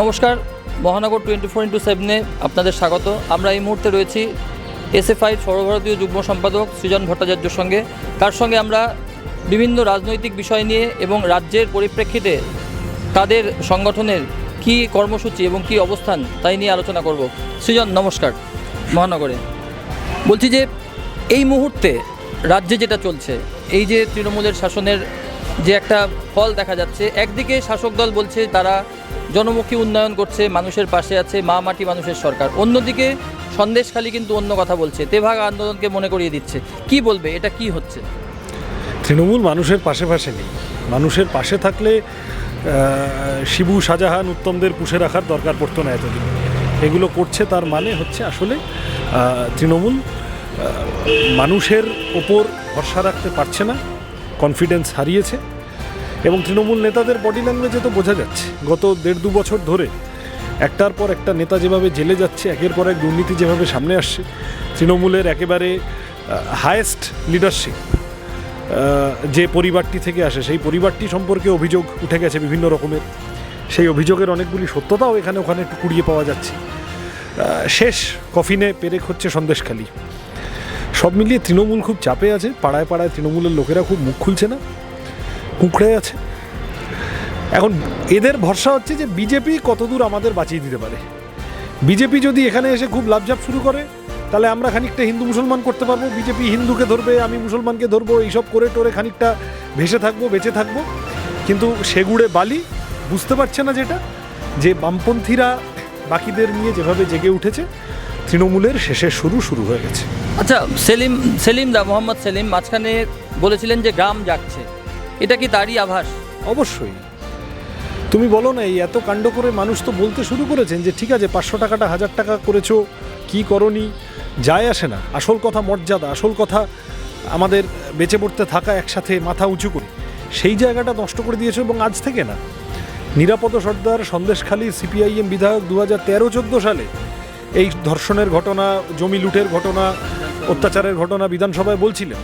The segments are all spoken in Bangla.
নমস্কার, মহানগর টোয়েন্টি ফোর ইন্টু সেভেনে আপনাদের স্বাগত। আমরা এই মুহূর্তে রয়েছি এসএফআই সর্বভারতীয় যুগ্ম সম্পাদক সৃজন ভট্টাচার্যর সঙ্গে। তার সঙ্গে আমরা বিভিন্ন রাজনৈতিক বিষয় নিয়ে এবং রাজ্যের পরিপ্রেক্ষিতে তাদের সংগঠনের কী কর্মসূচি এবং কী অবস্থান তাই নিয়ে আলোচনা করব। সৃজন, নমস্কার, মহানগরে। বলছি যে, এই মুহূর্তে রাজ্যে যেটা চলছে, এই যে তৃণমূলের শাসনের যে একটা ফল দেখা যাচ্ছে, একদিকে শাসক দল বলছে তারা জনমুখী উন্নয়ন করছে, মানুষের পাশে আছে, মা মাটি মানুষের সরকার। অন্যদিকে সন্দেশখালী কিন্তু অন্য কথা বলছে, তেভাগ আন্দোলনকে মনে করিয়ে দিচ্ছে। কি বলবে? এটা কি হচ্ছে? তৃণমূল মানুষের পাশে পাশে নেই। মানুষের পাশে থাকলে শিবু শাহজাহান উত্তমদের পুষে রাখার দরকার পড়তো না এতদিন। এগুলো করছে তার মানে হচ্ছে আসলে তৃণমূল মানুষের ওপর ভরসা রাখতে পারছে না কনফিডেন্স হারিয়েছে। এবং তৃণমূল নেতাদের বডি ল্যাঙ্গুয়েজে তো বোঝা যাচ্ছে। গত দেড় দু বছর ধরে একটার পর একটা নেতা যেভাবে জেলে যাচ্ছে, একের পর এক দুর্নীতি যেভাবে সামনে আসছে, তৃণমূলের একেবারে হায়েস্ট লিডারশিপ যে পরিবারটি থেকে আসে, সেই পরিবারটি সম্পর্কে অভিযোগ উঠে গেছে বিভিন্ন রকমের। সেই অভিযোগের অনেকগুলি সত্যতাও এখানে ওখানে একটু কুড়িয়ে পাওয়া যাচ্ছে। শেষ কফিনে পেরেক হচ্ছে সন্দেশখালী। সব মিলিয়ে তৃণমূল খুব চাপে আছে, পাড়ায় পাড়ায় তৃণমূলের লোকেরা খুব মুখ খুলছে না। কুঁকড়ে আছে। এখন এদের ভরসা হচ্ছে যে বিজেপি কতদূর আমাদের বাঁচিয়ে দিতে পারে। বিজেপি যদি এখানে এসে খুব লাভঝাপ শুরু করে, তাহলে আমরা খানিকটা হিন্দু মুসলমান করতে পারব। বিজেপি হিন্দুকে ধরবে, আমি মুসলমানকে ধরবো, এইসব করে টোরে খানিকটা ভেসে থাকব, বেঁচে থাকব। কিন্তু সেগুড়ে বালি বুঝতে পারছে না যেটা, যে বামপন্থীরা বাকিদের নিয়ে যেভাবে জেগে উঠেছে, তৃণমূলের শেষের শুরু শুরু হয়ে গেছে। আচ্ছা সেলিম সেলিম দা মোহাম্মদ সেলিম, মাঝখানে বলেছিলেন যে গ্রাম জাগছে এটা কি তারই আভাস? অবশ্যই। তুমি বলো না, এই এত কাণ্ড করে মানুষ তো বলতে শুরু করেছেন যে, ঠিক আছে, পাঁচশো টাকাটা, হাজার টাকা করেছ, কি করনি? যায় আসে না। আসল কথা মর্যাদা, আসল কথা আমাদের বেঁচে পড়তে থাকা, একসাথে মাথা উঁচু করে। সেই জায়গাটা নষ্ট করে দিয়েছ এবং আজ থেকে না। নিরাপদ সর্দার সন্দেশখালী সিপিআইএম বিধায়ক দু হাজার তেরো, চোদ্দ সালে এই ধর্ষণের ঘটনা, জমি লুটের ঘটনা, অত্যাচারের ঘটনা বিধানসভায় বলছিলেন।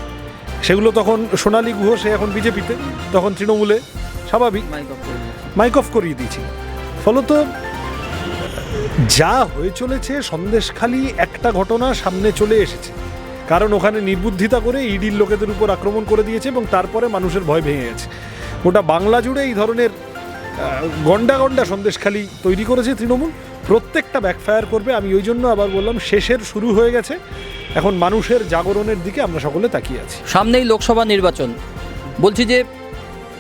সেগুলো তখন সোনালী গুহ সে এখন বিজেপিতে তখন তৃণমূলে স্বাভাবিক। মাইক অফ করিয়ে দিয়েছিল ফলত যা হয়ে চলেছে সন্দেশখালি একটা ঘটনা সামনে চলে এসেছে। কারণ ওখানে নির্বুদ্ধিতা করে ইডির লোকেদের উপর আক্রমণ করে দিয়েছে এবং তারপরে মানুষের ভয় ভেঙে গেছে। গোটা বাংলা জুড়ে এই ধরনের গন্ডা গন্ডা সন্দেশখালি তৈরি করেছে তৃণমূল। প্রত্যেকটা ব্যাকফায়ার করবে, আমি ওই জন্য আবার বললাম শেষের শুরু হয়ে গেছে। এখন মানুষের জাগরণের দিকে আমরা সকলে তাকিয়ে আছি। সামনেই লোকসভা নির্বাচন। বলছি যে,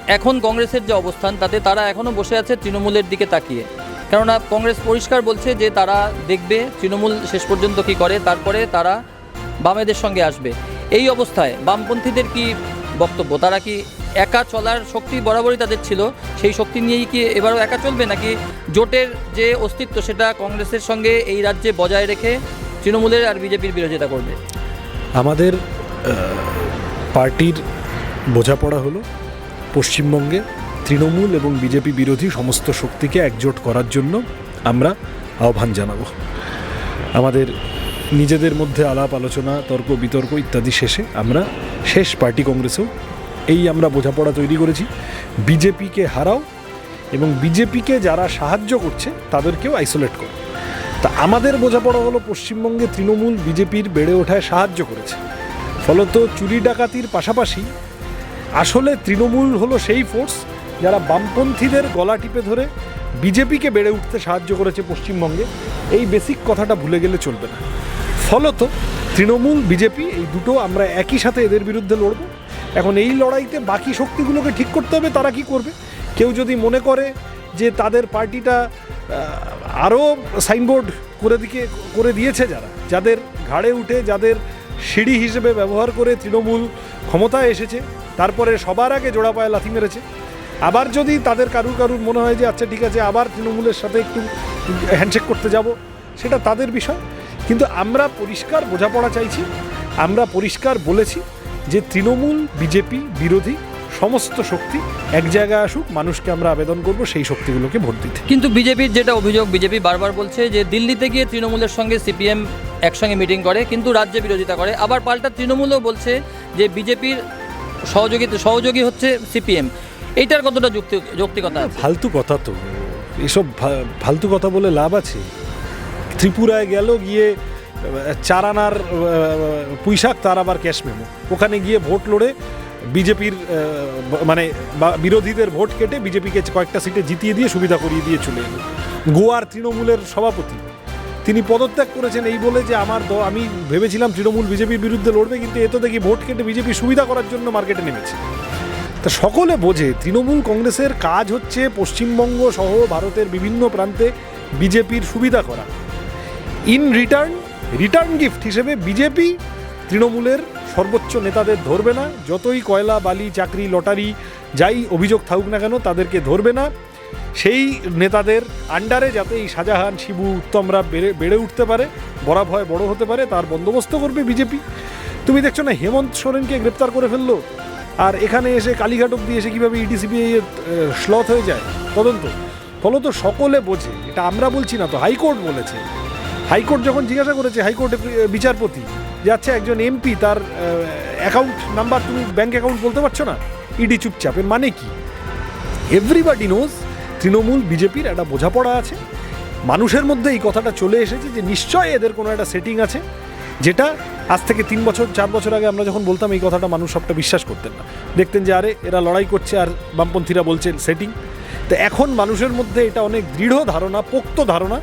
এখন কংগ্রেসের যে অবস্থান, তাতে তারা এখনও বসে আছে তৃণমূলের দিকে তাকিয়ে। কেননা কংগ্রেস পরিষ্কার বলছে যে, তারা দেখবে তৃণমূল শেষ পর্যন্ত কি করে, তারপরে তারা বামেদের সঙ্গে আসবে। এই অবস্থায় বামপন্থীদের কি বক্তব্য। তারা কি একা চলার শক্তি বরাবরই তাদের ছিল? সেই শক্তি নিয়েই কি এবারও একা চলবে? নাকি জোটের যে অস্তিত্ব সেটা কংগ্রেসের সঙ্গে এই রাজ্যে বজায় রেখে তৃণমূলের আর বিজেপির বিরোধিতা করবে? আমাদের পার্টির বোঝাপড়া হলো পশ্চিমবঙ্গে তৃণমূল এবং বিজেপি বিরোধী সমস্ত শক্তিকে একজোট করার জন্য আমরা আহ্বান জানাব। আমাদের নিজেদের মধ্যে আলাপ, আলোচনা, তর্ক, বিতর্ক ইত্যাদি শেষে আমরা শেষ পার্টি কংগ্রেসেও এই আমরা বোঝাপড়া তৈরি করেছি। বিজেপিকে হারাও এবং বিজেপিকে যারা সাহায্য করছে তাদেরকেও আইসোলেট করো। তা আমাদের বোঝাপড়া হলো পশ্চিমবঙ্গে তৃণমূল বিজেপির বেড়ে ওঠায় সাহায্য করেছে। ফলত চুরি ডাকাতির পাশাপাশি আসলে তৃণমূল হলো সেই ফোর্স যারা বামপন্থীদের গলা টিপে ধরে বিজেপিকে বেড়ে উঠতে সাহায্য করেছে পশ্চিমবঙ্গে। এই বেসিক কথাটা ভুলে গেলে চলবে না। ফলত তৃণমূল, বিজেপি এই দুটো আমরা একই সাথে এদের বিরুদ্ধে লড়ব। এখন এই লড়াইতে বাকি শক্তিগুলোকে ঠিক করতে হবে, তারা কি করবে? কেউ যদি মনে করে যে তাদের পার্টিটা আরও সাইনবোর্ড করে দিকে, করে দিয়েছে যারা, যাদের ঘাড়ে উঠে, যাদের সিঁড়ি হিসেবে ব্যবহার করে তৃণমূল ক্ষমতায় এসেছে, তারপরে সবার আগে জোড়া পায়ে লাথি মেরেছে, আবার যদি তাদের কারুর কারুর মনে হয় যে আচ্ছা ঠিক আছে, আবার তৃণমূলের সাথে একটু হ্যান্ডশেক করতে যাব, সেটা তাদের বিষয়। কিন্তু আমরা পরিষ্কার বোঝাপড়া চাইছি আমরা পরিষ্কার বলেছি যে তৃণমূল বিজেপি বিরোধী সমস্ত শক্তি এক জায়গায় আসুক মানুষকে আমরা আবেদন করব সেই শক্তিগুলোকে ভোট দিতে। কিন্তু বিজেপির যেটা অভিযোগ বিজেপি বারবার বলছে যে দিল্লিতে গিয়ে তৃণমূলের সঙ্গে সিপিএম একসঙ্গে মিটিং করে কিন্তু রাজ্যে বিরোধিতা করে। আবার পাল্টা তৃণমূলও বলছে যে বিজেপির সহযোগী সহযোগী হচ্ছে সিপিএম। এইটার কতটা যুক্তি যৌক্তিকতা ফালতু কথা তো। এসব ফালতু কথা বলে লাভ আছে? ত্রিপুরায় গেল গিয়ে আহ, চার আনার আহ, পুঁইশাক তার আবার ক্যাশ মেমো। ওখানে গিয়ে ভোট লড়ে বিজেপির মানে বিরোধীদের ভোট কেটে বিজেপিকে কয়েকটা সিটে জিতিয়ে দিয়ে সুবিধা করিয়ে দিয়ে চলে এলো। গোয়ার তৃণমূলের সভাপতি তিনি পদত্যাগ করেছেন এই বলে যে আমার দ- আমি ভেবেছিলাম তৃণমূল বিজেপির বিরুদ্ধে লড়বে কিন্তু এ তো দেখি ভোট কেটে বিজেপি সুবিধা করার জন্য মার্কেটে নেমেছে। তা সকলে বোঝে তৃণমূল কংগ্রেসের কাজ হচ্ছে পশ্চিমবঙ্গ সহ ভারতের বিভিন্ন প্রান্তে বিজেপির সুবিধা করা। ইন রিটার্ন রিটার্ন গিফট হিসেবে বিজেপি তৃণমূলের সর্বোচ্চ নেতাদের ধরবে না। যতই কয়লা, বালি, চাকরি, লটারি, যাই অভিযোগ থাকুক না কেন, তাদেরকে ধরবে না। সেই নেতাদের আন্ডারে যাতে এই শাহজাহান, শিবু, উত্তমরা বেড়ে বেড়ে উঠতে পারে, বড় ভয় বড় হতে পারে, তার বন্দোবস্ত করবে বিজেপি। তুমি দেখছ না, হেমন্ত সোরেনকে গ্রেপ্তার করে ফেলল। আর এখানে এসে কালীঘাট অব্দি এসে কীভাবে ইডিসিবি শ্লথ হয়ে যায়? তদন্ত। ফলত সকলে বোঝে, এটা আমরা বলছি না তো হাইকোর্ট বলেছে। হাইকোর্ট যখন জিজ্ঞাসা করেছে, হাইকোর্টে বিচারপতি, যে আচ্ছা একজন এমপি তার অ্যাকাউন্ট নাম্বার তুমি ব্যাঙ্ক অ্যাকাউন্ট বলতে পারছ না? ইডি চুপচাপ, এর মানে কি? এভরিবাডি নোজ তৃণমূল, বিজেপির একটা বোঝাপড়া আছে। মানুষের মধ্যে এই কথাটা চলে এসেছে যে নিশ্চয়ই এদের কোনো একটা সেটিং আছে, যেটা আজ থেকে তিন বছর, চার বছর আগে আমরা যখন বলতাম এই কথাটা, মানুষ সবটা বিশ্বাস করতেন না। দেখতেন যে, আরে, এরা লড়াই করছে আর বামপন্থীরা বলছেন সেটিং তো এখন মানুষের মধ্যে এটা অনেক দৃঢ় ধারণা, পোক্ত ধারণা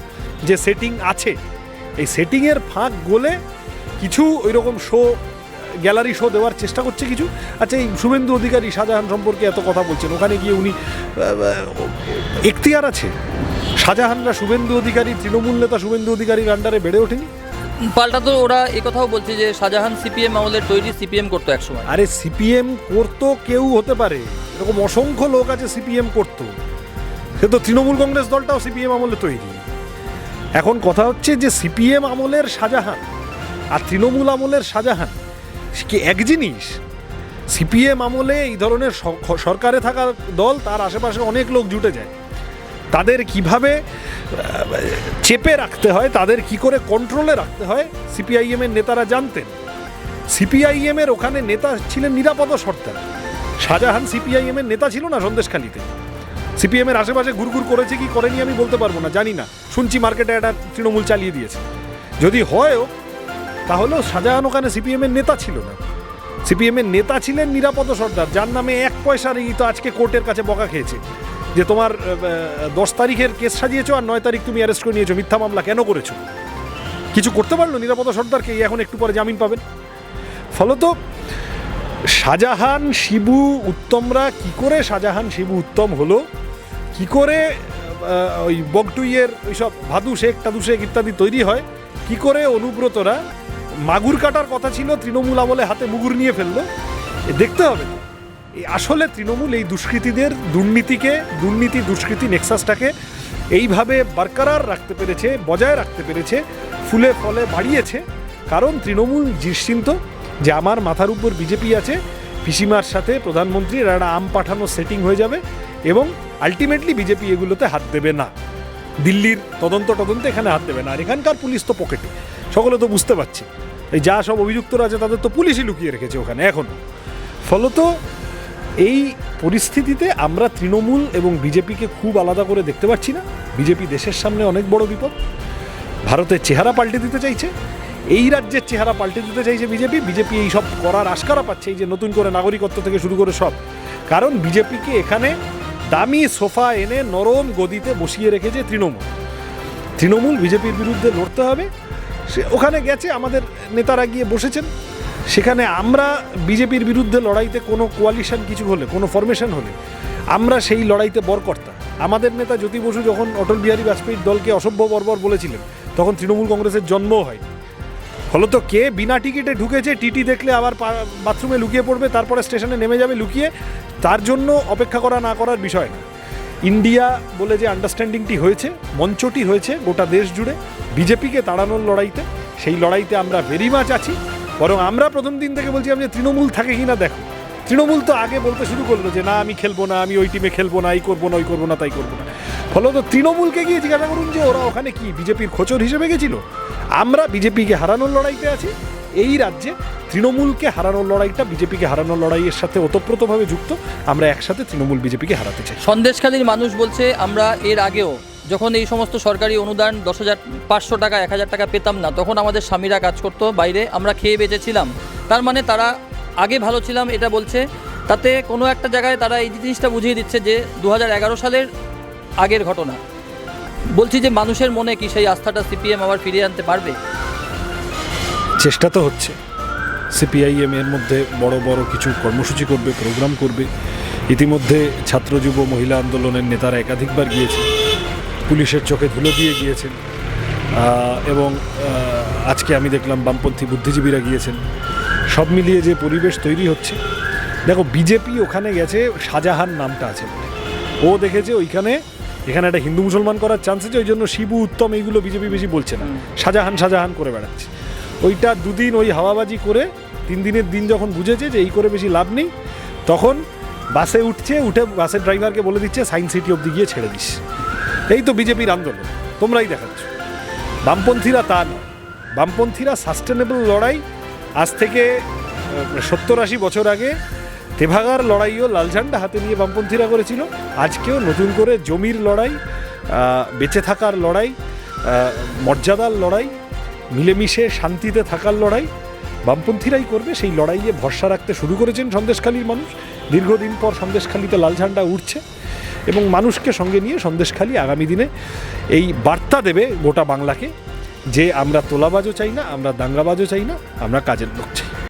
যে সেটিং আছে। এই সেটিংয়ের ফাঁক গোলে কিছু ওই রকম শো গ্যালারি শো দেওয়ার চেষ্টা করছে কিছু। আচ্ছা এই শুভেন্দু অধিকারী শাহজাহান সম্পর্কে এত কথা বলছেন। ওখানে গিয়ে উনি এখতিয়ার আছে। শাহজাহানরা শুভেন্দু অধিকারী তৃণমূল নেতা শুভেন্দু অধিকারীর আন্ডারে বেড়ে ওঠেনি। পাল্টা তো ওরা কথাও বলছে যে শাহজাহান সিপিএম আমলের তৈরি সিপিএম করতো একসময়। আরে সিপিএম করতো কেউ হতে পারে। এরকম অসংখ্য লোক আছে সিপিএম করতো। সে তো তৃণমূল কংগ্রেস দলটাও সিপিএম আমলে তৈরি। এখন কথা হচ্ছে যে সিপিএম আমলের শাহজাহান আর তৃণমূল আমলের শাহজাহান কি এক জিনিস? সিপিএম আমলে এই ধরনের সরকারে থাকা দল, তার আশেপাশে অনেক লোক জুটে যায়। তাদের কীভাবে চেপে রাখতে হয়, তাদের কি করে কন্ট্রোলে রাখতে হয়, সিপিআইএম এর নেতারা জানতেন। সিপিআইএম এর ওখানে নেতা ছিলেন নিরাপদ সর্দার শাহজাহান সিপিআইএম এর নেতা ছিল না সন্দেশখালীতে। সিপিএম এর আশেপাশে ঘুরঘুর করেছে কি করেনি আমি বলতে পারব না, জানি না। শুনছি মার্কেটে একটা তৃণমূল চালিয়ে দিয়েছে। যদি হয়ও, তাহলেও শাহজাহান ওখানে সিপিএম এর নেতা ছিল না। সিপিএম এর নেতা ছিলেন নিরাপদ সর্দার, যার নামে এক পয়সার এই তো আজকে কোর্টের কাছে বকা খেয়েছে। যে তোমার দশ তারিখের কেস সাজিয়েছো আর নয় তারিখ তুমি অ্যারেস্ট করে নিয়েছো, মিথ্যা মামলা কেন করেছ? কিছু করতে পারল নিরাপদ সর্দারকে? এখন একটু পরে জামিন পাবেন। ফলত শাহজাহান, শিবু, উত্তমরা কি করে শাহজাহান, শিবু, উত্তম হলো? কি করে ওই বগটুইয়ের ওইসব ভাদু শেখ টাদু শেখ ইত্যাদি তৈরি হয়, কি করে অনুব্রতরা মাগুর কাটার কথা ছিল, তৃণমূল আমলে হাতে মুগুর নিয়ে ফেলল দেখতে হবে। আসলে তৃণমূল এই দুষ্কৃতীদের দুর্নীতিকে, দুর্নীতি দুষ্কৃতি নেক্সাসটাকে এইভাবে বরকরার রাখতে পেরেছে, বজায় রাখতে পেরেছে, ফুলে ফলে বাড়িয়েছে। কারণ তৃণমূল নিশ্চিন্ত যে আমার মাথার উপর বিজেপি আছে, পিসিমার সাথে প্রধানমন্ত্রীর একটা আম পাঠানো সেটিং হয়ে যাবে। এবং আলটিমেটলি বিজেপি এগুলোতে হাত দেবে না। দিল্লির তদন্ত তদন্তে এখানে হাত দেবে না। আর এখানকার পুলিশ তো পকেটে। সকলে তো বুঝতে পারছে। এই যা সব অভিযুক্তরা আছে, তাদের তো পুলিশই লুকিয়ে রেখেছে ওখানে এখনও ফলত এই পরিস্থিতিতে আমরা তৃণমূল এবং বিজেপিকে খুব আলাদা করে দেখতে পাচ্ছি না। বিজেপি দেশের সামনে অনেক বড় বিপদ। ভারতের চেহারা পাল্টে দিতে চাইছে। এই রাজ্যের চেহারা পাল্টে দিতে চাইছে বিজেপি বিজেপি এই সব করার আশকারা পাচ্ছে, এই যে নতুন করে নাগরিকত্ব থেকে শুরু করে সব। কারণ বিজেপিকে এখানে দামি সোফা এনে নরম গদিতে বসিয়ে রেখেছে তৃণমূল। তৃণমূল বিজেপির বিরুদ্ধে লড়তে হবে। সে ওখানে গেছে, আমাদের নেতারা গিয়ে বসেছেন। সেখানে আমরা বিজেপির বিরুদ্ধে লড়াইতে কোনো কোয়ালিশন কিছু হলে, কোনো ফরমেশন হলে, আমরা সেই লড়াইতে বরকর্তা। আমাদের নেতা জ্যোতি বসু যখন অটল বিহারী বাজপেয়ীর দলকে অসভ্য বর্বর বলেছিলেন, তখন তৃণমূল কংগ্রেসের জন্মও হয় ফলত কে? বিনা টিকিটে ঢুকেছে, টিটি দেখলে আবার বাথরুমে লুকিয়ে পড়বে, তারপরে স্টেশনে নেমে যাবে লুকিয়ে। তার জন্য অপেক্ষা করা না করার বিষয় না। ইন্ডিয়া বলে যে আন্ডারস্ট্যান্ডিংটি হয়েছে, মঞ্চটি হয়েছে গোটা দেশ জুড়ে, বিজেপিকে তাড়ানোর লড়াইতে। সেই লড়াইতে আমরা ভেরি মাছ আছি। বরং আমরা প্রথম দিন থেকে বলছি যে তৃণমূল থাকে কি না দেখো। তৃণমূল তো আগে বলতে শুরু করল যে, না, আমি খেলব না, আমি ওই টিমে খেলব না, এই করব না, ওই করব না, তাই করব না। ফলত তৃণমূলকে গিয়ে জিজ্ঞাসা করুন যে, ওরা ওখানে কি বিজেপির খোচর হিসেবে গেছিল? আমরা বিজেপিকে হারানোর লড়াইতে আছি। এই রাজ্যে তৃণমূলকে হারানোর লড়াইটা বিজেপিকে হারানোর লড়াইয়ের সাথে ওতপ্রোতভাবে যুক্ত। আমরা একসাথে তৃণমূল বিজেপিকে হারাতে চাই। সন্দেশখালীর মানুষ বলছে, আমরা এর আগেও যখন এই সমস্ত সরকারি অনুদান দশ হাজার পাঁচশো টাকা, এক হাজার টাকা পেতাম না, তখন আমাদের স্বামীরা কাজ করতো, বাইরে আমরা খেয়ে বেঁচেছিলাম। তার মানে তারা আগে ভালো ছিলাম, এটা বলছে। তাতে কোনো একটা জায়গায় তারা এই জিনিসটা বুঝিয়ে দিচ্ছে যে দু হাজার এগারো সালের আগের ঘটনা। বলছি যে মানুষের মনে কি সেই আস্থাটা সিপিএম আবার ফিরিয়ে আনতে পারবে? চেষ্টা তো হচ্ছে। সিপিআইএম এর মধ্যে বড় বড় কিছু কর্মসূচি করবে প্রোগ্রাম করবে। ইতিমধ্যে ছাত্র যুব মহিলা আন্দোলনের নেতারা একাধিকবার গিয়েছেন। পুলিশের চোখে ধুলো দিয়ে গিয়েছেন। এবং আজকে আমি দেখলাম বামপন্থী বুদ্ধিজীবীরা গিয়েছেন। সব মিলিয়ে যে পরিবেশ তৈরি হচ্ছে। দেখো, বিজেপি ওখানে গেছে, শাহজাহান নামটা আছে। ও দেখেছে ওইখানে এখানে একটা হিন্দু মুসলমান করার চান্স আছে ওই জন্য শিবু উত্তম এইগুলো বিজেপি বেশি বলছে না। শাহজাহান শাহজাহান করে বেড়াচ্ছে। ওইটা দুদিন ওই হাওয়াবাজি করে তিন দিনের দিন যখন বুঝেছে যে এই করে বেশি লাভ নেই তখন বাসে উঠছে উঠে বাসের ড্রাইভারকে বলে দিচ্ছে সায়েন্স সিটি অব্দি গিয়ে ছেড়ে দিস। এই তো বিজেপির আন্দোলন তোমরাই দেখাচ্ছ। বামপন্থীরা তা নয়। বামপন্থীরা সাস্টেনেবল লড়াই আজ থেকে সত্তর আশি বছর আগে তেভাগার লড়াইও লাল ঝান্ডা হাতে নিয়ে বামপন্থীরা করেছিল। আজকেও নতুন করে জমির লড়াই বেঁচে থাকার লড়াই মর্যাদার লড়াই, মিলেমিশে শান্তিতে থাকার লড়াই, বামপন্থীরাই করবে। সেই লড়াইয়ে ভরসা রাখতে শুরু করেছেন সন্দেশখালীর মানুষ। দীর্ঘদিন পর সন্দেশখালীতে লাল ঝান্ডা উঠছে এবং মানুষকে সঙ্গে নিয়ে সন্দেশখালী আগামী দিনে এই বার্তা দেবে গোটা বাংলাকে যে আমরা তোলাবাজও চাই না, আমরা দাঙ্গাবাজও চাই না, আমরা কাজের লোক চাই।